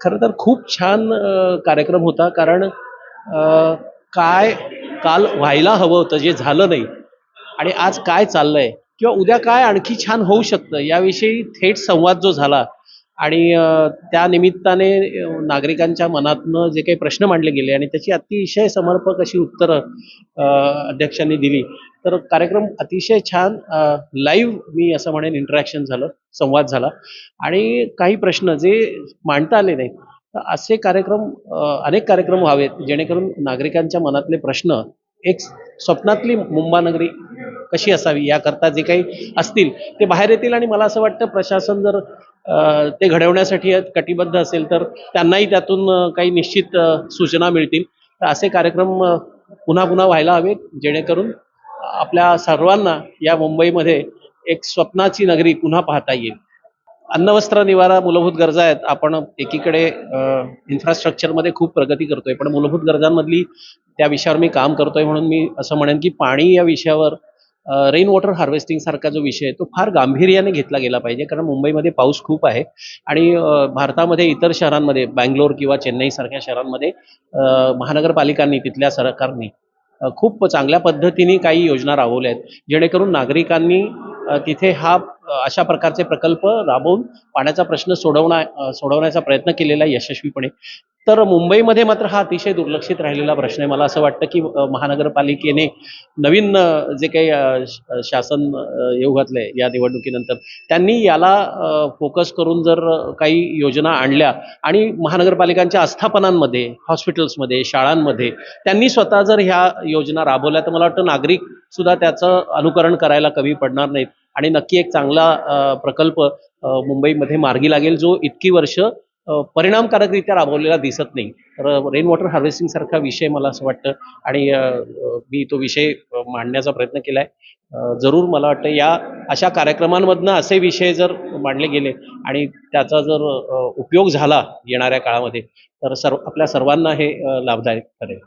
खरं तर खूप छान कार्यक्रम होता. कारण काय काल व्हायला हवं होतं जे झालं नाही. आणि आज काय चाललंय? किंवा उद्या काय आणखी छान होऊ शकतं? याविषयी थेट संवाद जो झाला आणि त्या निमित्ताने नागरिकांच्या मनातनं जे काही प्रश्न मांडले गेले आणि त्याची अतिशय समर्पक अशी उत्तरं अध्यक्षांनी दिली. तर कार्यक्रम अतिशय छान लाईव्ह मी असं म्हणेन इंटरॅक्शन झालं संवाद झाला. आणि काही प्रश्न जे मांडता आले नाहीत तर असे कार्यक्रम अनेक कार्यक्रम व्हावेत जेणेकरून नागरिकांच्या मनातले प्रश्न एक स्वप्नातली मुंबानगरी कशी असावी याकरता जे काही असतील ते बाहेर येतील. आणि मला असं वाटतं प्रशासन जर ते घडवण्यासाठी कटिबद्ध असेल तर त्यांनाही त्यातून काही निश्चित सूचना मिळतील. तर असे कार्यक्रम पुन्हा पुन्हा व्हायला हवेत जेणेकरून आपल्या सर्वांना या मुंबईमध्ये एक स्वप्नाची नगरी पुन्हा पाहता येईल. अन्नवस्त्र निवारा मूलभूत गरजा आहेत. आपण एकीकडे इन्फ्रास्ट्रक्चरमध्ये खूप प्रगती करतोय. पण मूलभूत गरजांमधली त्या विषयावर मी काम करतोय म्हणून मी असं म्हणेन की पाणी या विषयावर रेन वॉटर हार्वेस्टिंग सारखा जो विषय आहे तो फार गांभीर्याने घेतला गेला पाहिजे. कारण मुंबईमध्ये पाऊस खूप आहे. आणि भारतामध्ये इतर शहरांमध्ये बँगलोर किंवा चेन्नई सारख्या शहरांमध्ये महानगरपालिकांनी तिथल्या सरकारनी खूप चांगल्या पद्धतीने काही योजना राबवल्या आहेत. जेणेकरून नागरिकांनी तिथे हा अशा प्रकारचे प्रकल्प राबवून पाण्याचा प्रश्न सोडवणा सोडवण्याचा प्रयत्न केलेला आहे यशस्वीपणे. तर मुंबईमध्ये मात्र हा अतिशय दुर्लक्षित राहिलेला प्रश्न आहे. मला असं वाटतं की महानगरपालिकेने नवीन जे काही शासन येऊ घातले या निवडणुकीनंतर त्यांनी याला फोकस करून जर काही योजना आणल्या आणि महानगरपालिकांच्या आस्थापनांमध्ये हॉस्पिटल्समध्ये शाळांमध्ये त्यांनी स्वतः जर ह्या योजना राबवल्या तर मला वाटतं नागरिक सुद्धा त्याचं अनुकरण करायला कमी पडणार नाहीत. आणि नक्की एक चांगला प्रकल्प मुंबईमध्ये मार्गी लागेल जो इतकी वर्ष परिणामकारकरित्या राबवलेला दिसत नाही. तर रेन वॉटर हार्वेस्टिंग सारखा विषय मला असं वाटतं आणि मी तो विषय मांडण्याचा प्रयत्न केला आहे जरूर मला वाटतं या अशा कार्यक्रमांमधनं असे विषय जर मांडले गेले आणि त्याचा जर उपयोग झाला येणाऱ्या काळामध्ये तर सर्व आपल्या सर्वांना हे लाभदायक ठरेल.